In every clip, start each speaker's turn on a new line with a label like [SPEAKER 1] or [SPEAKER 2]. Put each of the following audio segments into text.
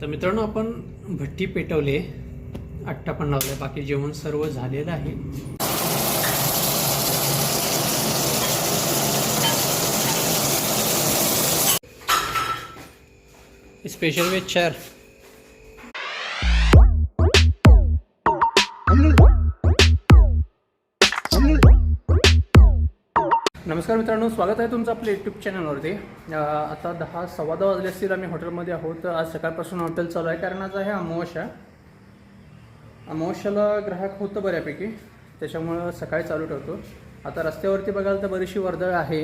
[SPEAKER 1] तर मित्रांनो आपण भट्टी पेटवले आट्टा पण लावले. बाकी जेवण सर्व झालेलं आहे. स्पेशल वेज चार. नमस्कार मित्रांनो स्वागत आहे तुमचं आपल्या यूट्यूब चॅनलवरती आता दहा सव्वा दहा वाजले असतील आम्ही हॉटेलमध्ये आहोत. आज सकाळपासून हॉटेल चालू आहे. कारण आज आहे अमावस्या. अमावस्याला ग्राहक होतं बऱ्यापैकी. त्याच्यामुळं सकाळी चालू ठेवतो. आता रस्त्यावरती बघाल तर बरीचशी वर्दळ आहे.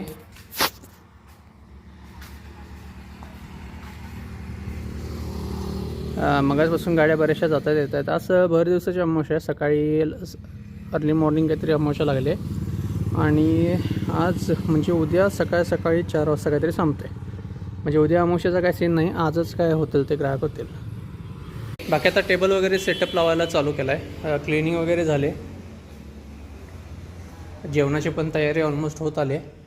[SPEAKER 1] मगाचपासून गाड्या बऱ्याचशा जाता येत आहेत. आज भर दिवसाची अमावस्या सकाळी अर्ली मॉर्निंग काहीतरी अमावस्या लागली आहे. आणि आज म्हणजे उद्या सकाळ सकाळी चार वाजता काहीतरी संपते म्हणजे उद्या अमावश्याचा काय सीन नाही आजच काय होतील ते ग्राहक होतील. बाकी आता टेबल वगैरे सेटअप लावायला चालू केला आहे क्लिनिंग वगैरे झाले. जेवणाची पण तयारी ऑलमोस्ट होत आली. आहे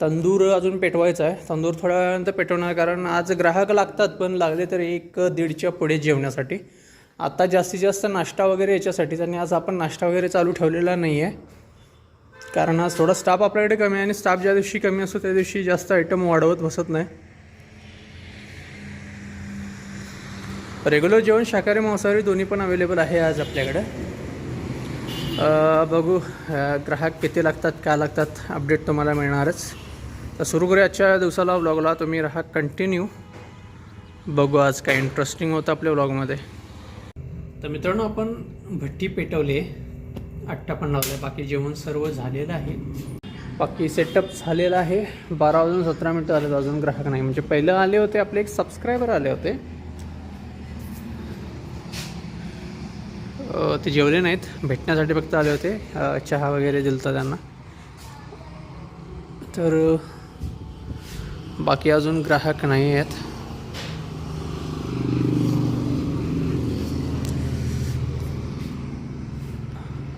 [SPEAKER 1] तंदूर अजून पेटवायचा आहे. तंदूर थोड्या वेळानंतर पेटवणार कारण आज ग्राहक लागतात पण लागले तर एक दीडच्या पुढे जेवण्यासाठी. आता जास्तीत जास्त नाश्ता वगैरे याच्यासाठीच आणि आज आपण नाश्ता वगैरे चालू ठेवलेला नाही आहे कारण आज थोडा स्टाफ आपल्याकडे कमी आहे आणि स्टाफ ज्या दिवशी कमी असतो त्या दिवशी जास्त आयटम वाढवत बसत नाही. रेग्युलर जेवण शाकाहारी मांसाहारी दोन्ही पण अवेलेबल आहे आज आपल्याकडे. बघू ग्राहक किती लागतात काय लागतात अपडेट तुम्हाला मिळणारच. तर सुरू करूया आजच्या दिवसाला व्लॉगला तुम्ही राहा कंटिन्यू बघू आज काय इंटरेस्टिंग होतं आपल्या व्लॉगमध्ये तर मित्रांनो आपण भट्टी पेटवली आहे. आट्टा पण लावले बाकी जेवण सर्व झालेलं आहे. बाकी सेटअप झालेला आहे. बारा वाजून सतरा मिनटं झाले अजून ग्राहक नाही. म्हणजे पहिलं आले होते आपले एक सबस्क्रायबर आले होते. ते जेवले नाहीत. भेटण्यासाठी फक्त आले होते. चहा वगैरे दिलता त्यांना. तर बाकी अजून ग्राहक नाही आहेत.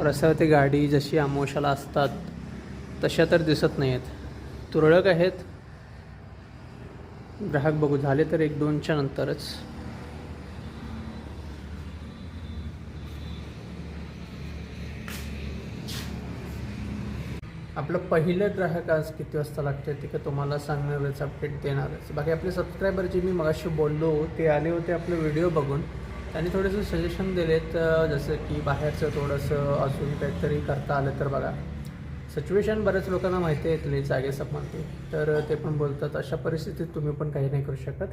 [SPEAKER 1] रस्त्यावरती गाडी जशी आमोशाला असतात तशा तर दिसत नाही आहेत तुरळक आहेत. ग्राहक बघू झाले तर एक दोनच्या नंतरच. आपलं पहिलं ग्राहक आज किती वाजता लागतं ते का तुम्हाला सांगणारच अपडेट देणारच. बाकी आपले सबस्क्रायबर जे मी मगाशी बोललो ते आले होते आपले व्हिडिओ बघून. त्यांनी थोडेसे सजेशन दिलेत जसं की बाहेरचं थोडंसं अजून काहीतरी करता आलं तर बघा. सिच्युएशन बऱ्याच लोकांना माहिती आहे इथली जागेसंबंधी तर ते पण बोलतात अशा परिस्थितीत तुम्ही पण काही नाही करू शकत.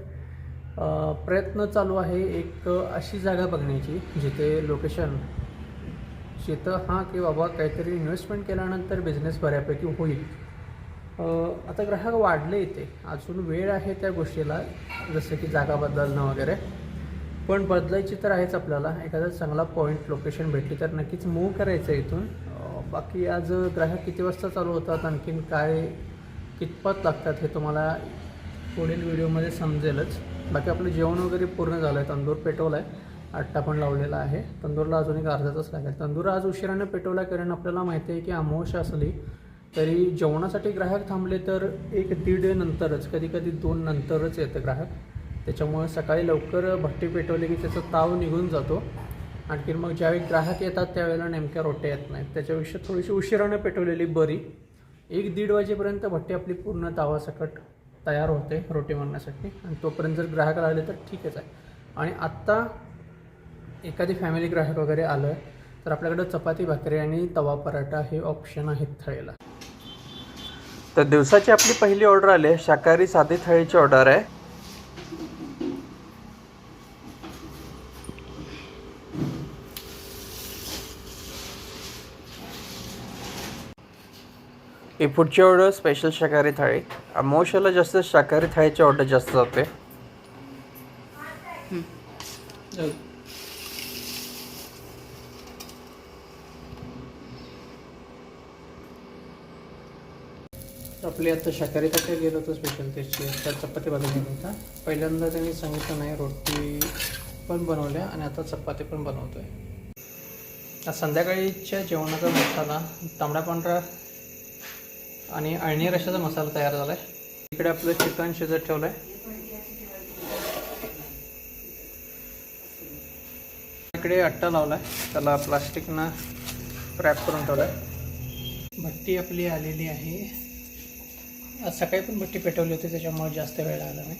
[SPEAKER 1] प्रयत्न चालू आहे एक अशी जागा बघण्याची जिथे लोकेशन जिथं हां की बाबा काहीतरी इन्व्हेस्टमेंट केल्यानंतर बिझनेस बऱ्यापैकी होईल. आता ग्राहक वाढले इथे. अजून वेळ आहे त्या गोष्टीला जसं की जागा बदलणं वगैरे. पण बदलायची तर आहेच आपल्याला. एखादा चांगला पॉईंट लोकेशन भेटली तर नक्कीच मूव्ह करायचं आहे इथून. बाकी आज ग्राहक किती वाजता चालू होतात आणखीन काय कितपत लागतात हे तुम्हाला पुढील व्हिडिओमध्ये समजेलच. बाकी आपलं जेवण वगैरे पूर्ण झालं आहे तंदूर पेटवला आहे आट्टा पण लावलेला आहे. तंदूरला अजून एक अर्धा तास लागेल. तंदूर आज उशिराने पेटवला कारण आपल्याला माहिती आहे की अमावस्या असली तरी जेवणासाठी ग्राहक थांबले तर एक दीड नंतरच कधी कधी दोन नंतरच येतं ग्राहक. त्याच्यामुळं सकाळी लवकर भट्टी पेटवली की त्याचा ताव निघून जातो. आणखी मग ज्यावेळी ग्राहक येतात त्यावेळेला नेमक्या रोट्या येत नाहीत. त्याच्यापेक्षा थोडीशी उशिरानं पेटवलेली बरी. एक दीड वाजेपर्यंत भट्टी आपली पूर्ण तावासकट तयार होते रोटी बनण्यासाठी आणि तोपर्यंत जर ग्राहक आले तर ठीकच आहे. आणि आत्ता एखादी फॅमिली ग्राहक वगैरे आलं तर आपल्याकडं चपाती भाकरी आणि तवा पराठा हे ऑप्शन आहेत थाळीला. तर दिवसाची आपली पहिली ऑर्डर आली आहे. शाकाहारी साधी थाळीची ऑर्डर आहे. ही पुढची ऑर्डर स्पेशल शाकाहारी थाळी. अमावश्याला जास्त शाकाहारी थाळीची ऑर्डर जास्त जाते. आपली आता शाकाहारी थाळी गेलो होतो स्पेशल त्याची त्या चपाती बनवली होता पहिल्यांदा त्यांनी सांगितलं नाही रोटी पण बनवल्या आणि आता चपाती पण बनवतोय. संध्याकाळीच्या जेवणाचा मसाला तांबडा पांढरा आणि अळणी रशाचा मसाला तयार झाला आहे इकडे आपलं चिकन शिजत ठेवलं आहे इकडे अट्टा लावला आहे त्याला प्लास्टिकनं रॅप करून ठेवला आहे भट्टी आपली आलेली आहे. आज सकाळी पण भट्टी पेटवली होती त्याच्यामुळे जास्त वेळ लागला नाही.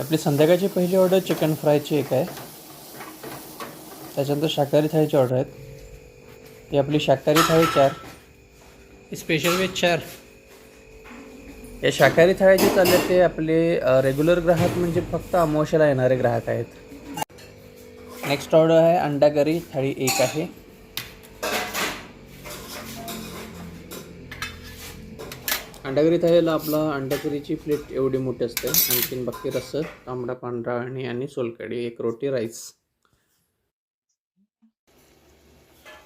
[SPEAKER 1] आपली संध्याकाळची पहिली ऑर्डर चिकन फ्रायची एक आहे. त्याच्यानंतर शाकाहारी थाळीची ऑर्डर आहेत. ही आपली शाकाहारी थाळी चार. स्पेशल वेज चार या शाकाहारी थाळी जे चालले ते आपले रेग्युलर ग्राहक म्हणजे फक्त अमावश्याला येणारे ग्राहक आहेत. नेक्स्ट ऑर्डर आहे अंडा करी थाळी एक आहे. अंडाकरी थाळीला आपला अंडाकरीची प्लेट एवढी मोठी असते. आणखीन बाकी रस्सं तांबडा पांढरा आणि आणि सोलकडी एक रोटी राईस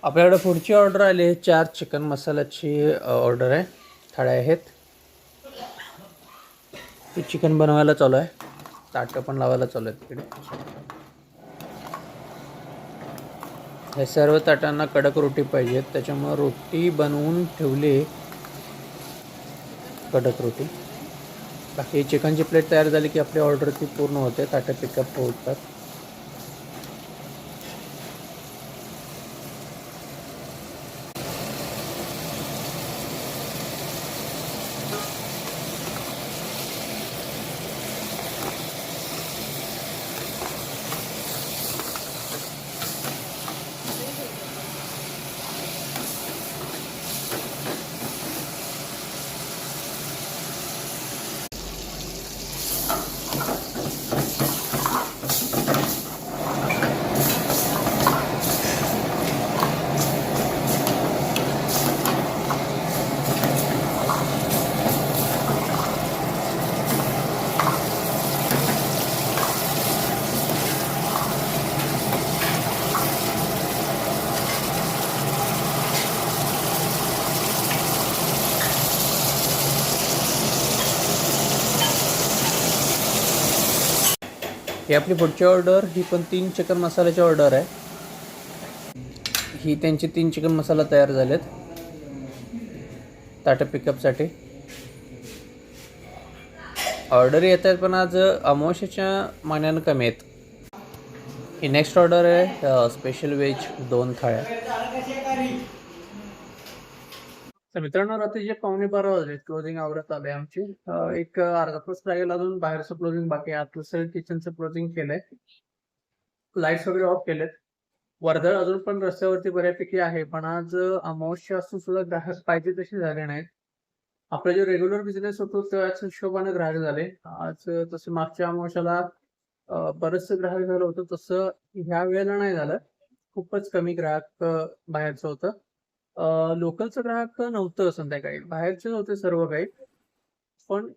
[SPEAKER 1] आपल्याकडे पुढची ऑर्डर आली आहे. चार चिकन मसाल्याची ऑर्डर आहे. थाळ्या आहेत. ते चिकन बनवायला चालू आहे. ताटं पण लावायला चालू आहे तिकडे हे सर्व ताटांना कडक रोटी पाहिजेत त्याच्यामुळं रोटी बनवून ठेवली कडक रोटी. बाकी चिकनची प्लेट तयार झाली की आपली ऑर्डर ती पूर्ण होते. ताटं पिकअप होतात. ही आपली पुढची ऑर्डर ही पण तीन चिकन मसाल्याची ऑर्डर आहे. ही त्यांची तीन चिकन मसाला तयार झालेत. ताटं पिकअपसाठी ऑर्डर येत आहेत पण आज अमावश्याच्या मान्यानं कमी आहेत. ही नेक्स्ट ऑर्डर आहे स्पेशल व्हेज दोन थाळ्या. तर मित्रांनो रात्रीचे पावणे बारा वाजले क्लोजिंग आवडत आले आमची. एक अर्धा तास लागेल अजून. बाहेरचं क्लोजिंग बाकी आतलं सगळं किचनचं क्लोजिंग केलंय. लाईट्स वगैरे ऑफ केलेत. वर्दळ अजून पण रस्त्यावरती बऱ्यापैकी आहे पण आज अमावस्या असून सुद्धा ग्राहक पाहिजे तसे झाले नाहीत. आपला जो रेग्युलर बिझनेस होतो त्याच हिशोबाने ग्राहक झाले. आज तसं मागच्या अमावश्याला बरचसं ग्राहक झालं होतं. तसं ह्या वेळेला नाही झालं. खूपच कमी ग्राहक बाहेरचं होतं. लोकलचं ग्राहक नव्हतं संध्याकाळी. बाहेरचेच होते सर्व काही. पण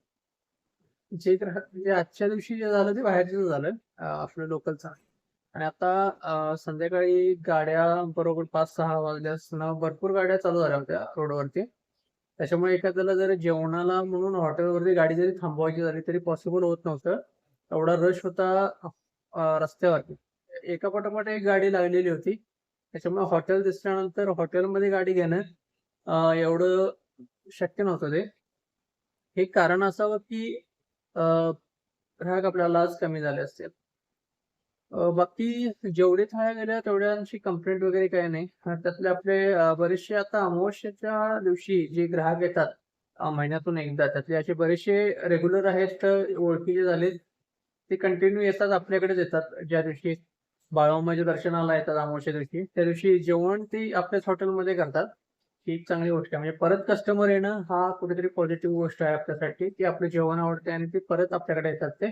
[SPEAKER 1] जे ग्राहक म्हणजे आजच्या दिवशी जे झालं ते बाहेरचं झालं. आपलं लोकलचं. आणि आता संध्याकाळी गाड्या बरोबर पाच सहा वाजल्या असताना भरपूर गाड्या चालू झाल्या होत्या रोडवरती. त्याच्यामुळे एखाद्याला जर जेवणाला म्हणून हॉटेलवरती गाडी जरी थांबवायची झाली तरी पॉसिबल होत नव्हतं. एवढा रश होता रस्त्यावरती. एका पाठोपाठ एक गाडी लागलेली होती. त्याच्यामुळे हॉटेल दिसल्यानंतर हॉटेलमध्ये गाडी घेणं एवढं शक्य नव्हतं ते. हे कारण असावं की ग्राहक आपल्याला आज कमी झाले असतील. बाकी जेवढे थाळ्या गेल्या तेवढ्यांची कंप्लेंट वगैरे काही नाही. त्यातले आपले बरेचसे आता अमावस्याच्या दिवशी जे ग्राहक येतात महिन्यातून एकदा त्यातले असे बरेचसे रेग्युलर आहेत ओळखीचे झाले ते कंटिन्यू येतात आपल्याकडेच येतात ज्या दिवशी बाळूमाच्या दर्शनाला येतात अमावस्या दिवशी. त्या दिवशी जेवण ती आपल्याच हॉटेलमध्ये करतात. ही एक चांगली गोष्ट आहे. म्हणजे परत कस्टमर येणं हा कुठेतरी पॉझिटिव्ह गोष्ट आहे आपल्यासाठी. की आपलं जेवण आवडते आणि ते परत आपल्याकडे येतात ते.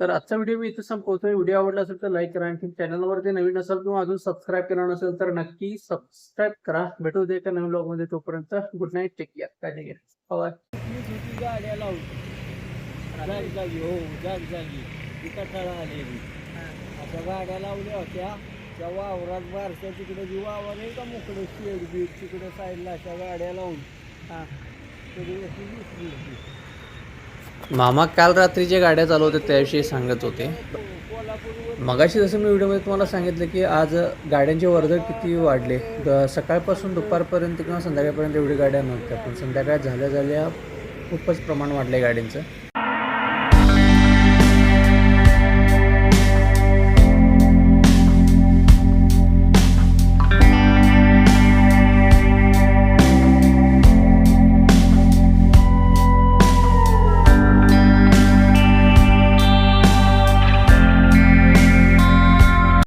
[SPEAKER 1] तर आजचा व्हिडिओ मी इथं संपवतोय. व्हिडिओ आवडला असेल तर लाईक करा. आणखी चॅनलवरती नवीन असेल किंवा अजून सबस्क्राईब केलं नसेल तर नक्की सबस्क्राईब करा. भेटू दे एका नवीन ब्लॉगमध्ये तोपर्यंत गुड नाईट टेक केअर काळजी घ्या. बाय
[SPEAKER 2] गाड्या लावून जाग जागी. हो जागी जागी. ती आलेली. अशा गाड्या लावल्या होत्या. त्या वावरात बारच्या तिकडे जी वावर आहे का मोकळं शेड बीड तिकडे साईडला अशा गाड्या लावून.
[SPEAKER 1] हा.
[SPEAKER 2] तरी अशी दिसली होती.
[SPEAKER 1] मामा काल रात्री जे गाड्या चालवते त्याविषयी सांगत होते.
[SPEAKER 2] कोल्हापूरवर
[SPEAKER 1] मगाशी जसं मी व्हिडिओमध्ये तुम्हाला सांगितलं की आज गाड्यांचे वर्दळ किती वाढले. द- सकाळपासून दुपारपर्यंत किंवा संध्याकाळपर्यंत एवढी गाड्या नव्हत्या. पण संध्याकाळ झाल्या झाल्या खूपच प्रमाण वाढले गाड्यांचं